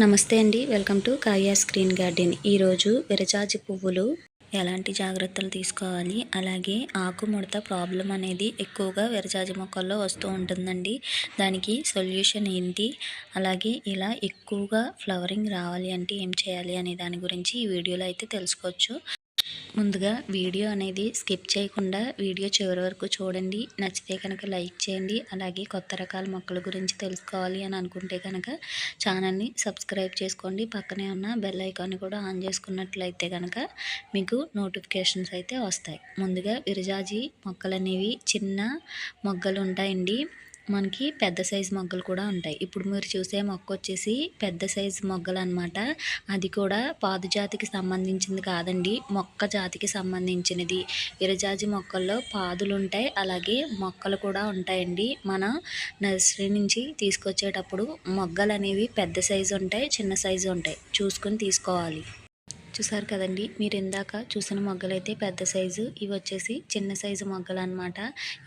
నమస్తే అండి. Welcome to Kavya screen garden. ఈరోజు విరజాజి పువ్వులు ఎలాంటి జాగ్రత్తలు తీసుకోవాలి? అలాగే ఆకు ముడత ప్రాబ్లం అనేది ఎక్కువగా విరజాజి మొక్కల్లో వస్తూ ఉంటుందండి. దానికి సొల్యూషన్ ఏంటి? అలాగే ఇలా ఎక్కువగా ఫ్లవరింగ్ రావాలి అంటే ఏం చేయాలి అనే దాని గురించి ఈ వీడియోలో అయితే తెలుసుకోవచ్చు. ముందుగా వీడియో అనేది స్కిప్ చేయకుండా వీడియో చివరి వరకు చూడండి. నచ్చితే కనుక లైక్ చేయండి. అలాగే కొత్త రకాల మొక్కల గురించి తెలుసుకోవాలి అని అనుకుంటే కనుక ఛానల్ని సబ్స్క్రైబ్ చేసుకోండి. పక్కనే ఉన్న బెల్ ఐకాన్ని కూడా ఆన్ చేసుకున్నట్లయితే కనుక మీకు నోటిఫికేషన్స్ అయితే వస్తాయి. ముందుగా విరజాజి మొక్కలు అనేవి చిన్న మొగ్గలు ఉంటాయండి మనకి పెద్ద సైజు మొగ్గలు కూడా ఉంటాయి. ఇప్పుడు మీరు చూసే మొక్క వచ్చేసి పెద్ద సైజు మొగ్గలు అనమాట అది కూడా పాదు జాతికి సంబంధించింది కాదండి. మొక్క జాతికి సంబంధించినది. ఇరజాజి మొక్కల్లో పాదులు ఉంటాయి. అలాగే మొక్కలు కూడా ఉంటాయండి. మన నర్సరీ నుంచి తీసుకొచ్చేటప్పుడు మొగ్గలు అనేవి పెద్ద సైజు ఉంటాయి చిన్న సైజు ఉంటాయి. చూసుకొని తీసుకోవాలి. చూసారు కదండి. మీరు ఇందాక చూసిన మొగ్గలైతే పెద్ద సైజు. ఇవి వచ్చేసి చిన్న సైజు మొగ్గలు అనమాట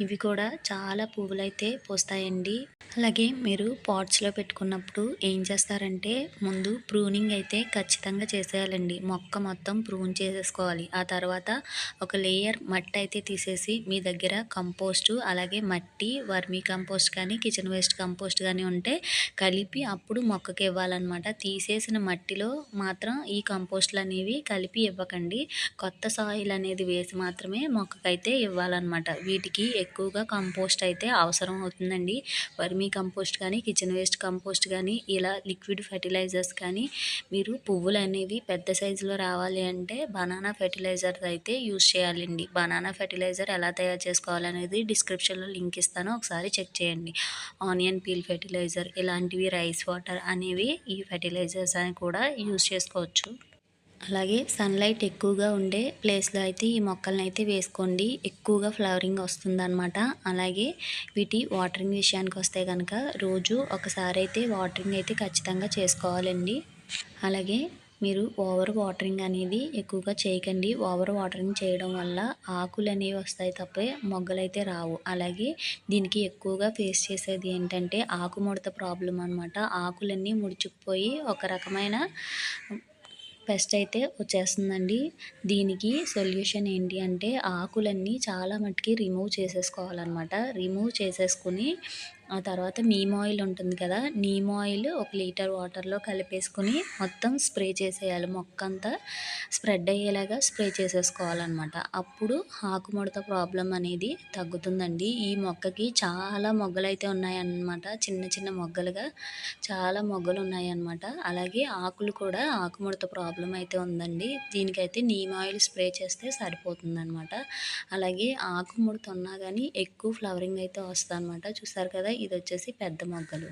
ఇవి కూడా చాలా పువ్వులు అయితే పోస్తాయండి. అలాగే మీరు పాట్స్లో పెట్టుకున్నప్పుడు ఏం చేస్తారంటే ముందు ప్రూనింగ్ అయితే ఖచ్చితంగా చేసేయాలండి. మొక్క మొత్తం ప్రూన్ చేసేసుకోవాలి. ఆ తర్వాత ఒక లేయర్ మట్టి అయితే తీసేసి మీ దగ్గర కంపోస్టు అలాగే మట్టి వర్మీ కంపోస్ట్ కానీ కిచెన్ వేస్ట్ కంపోస్ట్ కానీ ఉంటే కలిపి అప్పుడు మొక్కకి ఇవ్వాలన్నమాట. తీసేసిన మట్టిలో మాత్రం ఈ కంపోస్ట్లు అనేవి కలిపి ఇవ్వకండి. కొత్త సాయిల్ అనేది వేసి మాత్రమే మొక్కకైతే ఇవ్వాలన్నమాట. వీటికి ఎక్కువగా కంపోస్ట్ అయితే అవసరం అవుతుందండి. వర్మీ కంపోస్ట్ కానీ కిచెన్ వేస్ట్ కంపోస్ట్ కానీ ఇలా లిక్విడ్ ఫెర్టిలైజర్స్ కానీ మీరు పువ్వులు అనేవి పెద్ద సైజులో రావాలి అంటే బనానా ఫెర్టిలైజర్ అయితే యూజ్ చేయాలండి. బనానా ఫెర్టిలైజర్ ఎలా తయారు చేసుకోవాలనేది డిస్క్రిప్షన్లో లింక్ ఇస్తాను. ఒకసారి చెక్ చేయండి. ఆనియన్ పీల్ ఫెర్టిలైజర్ ఇలాంటివి రైస్ వాటర్ అనేవి ఈ ఫెర్టిలైజర్స్ అని కూడా యూజ్ చేసుకోవచ్చు. అలాగే సన్లైట్ ఎక్కువగా ఉండే ప్లేస్లో అయితే ఈ మొక్కలను అయితే వేసుకోండి. ఎక్కువగా ఫ్లవరింగ్ వస్తుందన్నమాట. అలాగే వీటి వాటరింగ్ విషయానికి వస్తే కనుక రోజు ఒకసారి అయితే వాటరింగ్ అయితే ఖచ్చితంగా చేసుకోవాలండి. అలాగే మీరు ఓవర్ వాటరింగ్ అనేది ఎక్కువగా చేయకండి. ఓవర్ వాటరింగ్ చేయడం వల్ల ఆకులు అనేవి వస్తాయి తప్పే మొగ్గలు అయితే రావు. అలాగే దీనికి ఎక్కువగా ఫేస్ చేసేది ఏంటంటే ఆకుముడత ప్రాబ్లం అనమాట ఆకులన్నీ ముడుచుకుపోయి ఒక రకమైన పెస్ట్ అయితే వచ్చేస్తుందండి. దీనికి సొల్యూషన్ ఏంటి అంటే ఆకులన్నీ చాలా మట్టుకి రిమూవ్ చేసేసుకోవాలన్నమాట. రిమూవ్ చేసేసుకుని ఆ తర్వాత నీమ్ ఆయిల్ ఉంటుంది కదా నీమ్ ఆయిల్ ఒక లీటర్ వాటర్లో కలిపేసుకుని మొత్తం స్ప్రే చేసేయాలి. మొక్క అంతా స్ప్రెడ్ అయ్యేలాగా స్ప్రే చేసేసుకోవాలన్నమాట. అప్పుడు ఆకుముడత ప్రాబ్లం అనేది తగ్గుతుందండి. ఈ మొక్కకి చాలా మొగ్గలు అయితే ఉన్నాయన్నమాట. చిన్న చిన్న మొగ్గలుగా చాలా మొగ్గలు ఉన్నాయన్నమాట. అలాగే ఆకులు కూడా ఆకుముడత ప్రాబ్లం అయితే ఉందండి. దీనికైతే నీమ్ ఆయిల్ స్ప్రే చేస్తే సరిపోతుందన్నమాట. అలాగే ఆకుముడత ఉన్నా కానీ ఎక్కువ ఫ్లవరింగ్ అయితే వస్తుంది అనమాట చూసారు కదా ఇది వచ్చేసి పెద్ద మొగ్గలు.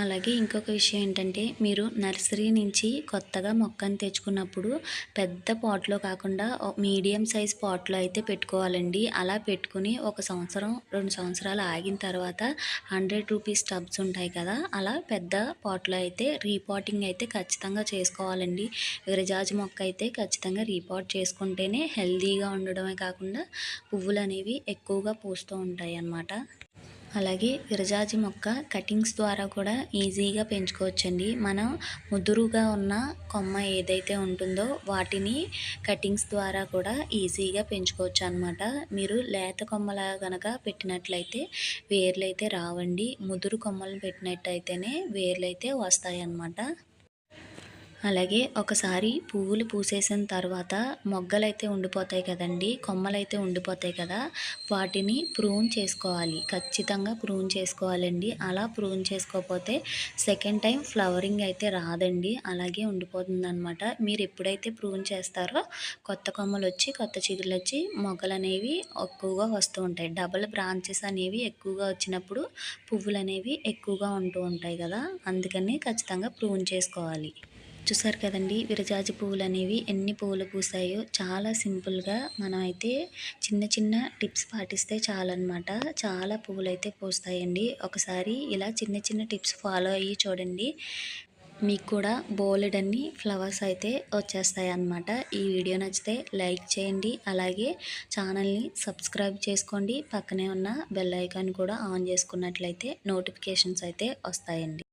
అలాగే ఇంకొక విషయం ఏంటంటే మీరు నర్సరీ నుంచి కొత్తగా మొక్కను తెచ్చుకున్నప్పుడు పెద్ద పాట్లో కాకుండా మీడియం సైజ్ పాట్లో అయితే పెట్టుకోవాలండి. అలా పెట్టుకుని ఒక సంవత్సరం రెండు సంవత్సరాలు ఆగిన తర్వాత హండ్రెడ్ రూపీస్ టబ్స్ ఉంటాయి కదా అలా పెద్ద పాట్లో అయితే రీపాటింగ్ అయితే ఖచ్చితంగా చేసుకోవాలండి. విరజాజి మొక్క అయితే ఖచ్చితంగా రీపాట్ చేసుకుంటేనే హెల్దీగా ఉండడమే కాకుండా పువ్వులు అనేవి ఎక్కువగా పూస్తూ ఉంటాయి అన్నమాట అలాగే విరజాజి మొక్క కటింగ్స్ ద్వారా కూడా ఈజీగా పెంచుకోవచ్చండి. మనం ముదురుగా ఉన్న కొమ్మ ఏదైతే ఉంటుందో వాటిని కటింగ్స్ ద్వారా కూడా ఈజీగా పెంచుకోవచ్చు అనమాట మీరు లేత కొమ్మలా కనుక పెట్టినట్లయితే వేర్లు అయితే రావండి. ముదురు కొమ్మలు పెట్టినట్టయితేనే వేర్లు అయితే వస్తాయి అన్నమాట అలాగే ఒకసారి పువ్వులు పూసేసిన తర్వాత మొగ్గలైతే ఉండిపోతాయి కదండి కొమ్మలైతే ఉండిపోతాయి కదా వాటిని ప్రూన్ చేసుకోవాలి. ఖచ్చితంగా ప్రూన్ చేసుకోవాలండి. అలా ప్రూన్ చేసుకోకపోతే సెకండ్ టైం ఫ్లవరింగ్ అయితే రాదండి అలాగే ఉండిపోతుంది అనమాట మీరు ఎప్పుడైతే ప్రూన్ చేస్తారో కొత్త కొమ్మలు వచ్చి కొత్త చిగుళ్ళు వచ్చి మొగ్గలు అనేవి ఎక్కువగా వస్తూ ఉంటాయి. డబల్ బ్రాంచెస్ అనేవి ఎక్కువగా వచ్చినప్పుడు పువ్వులు అనేవి ఎక్కువగా ఉంటూ ఉంటాయి కదా అందుకని ఖచ్చితంగా ప్రూన్ చేసుకోవాలి. చూసారు కదండి విరజాజి పువ్వులు అనేవి ఎన్ని పువ్వులు పూసాయో. చాలా సింపుల్గా మనం అయితే చిన్న చిన్న టిప్స్ పాటిస్తే చాలన్నమాట. చాలా పువ్వులు అయితే పూస్తాయండి. ఒకసారి ఇలా చిన్న చిన్న టిప్స్ ఫాలో అయ్యి చూడండి. మీకు కూడా బోలెడ్ అన్ని ఫ్లవర్స్ అయితే వచ్చేస్తాయి అన్నమాట ఈ వీడియో నచ్చితే లైక్ చేయండి. అలాగే ఛానల్ని సబ్స్క్రైబ్ చేసుకోండి. పక్కనే ఉన్న బెల్ ఐకాన్ కూడా ఆన్ చేసుకున్నట్లయితే నోటిఫికేషన్స్ అయితే వస్తాయండి.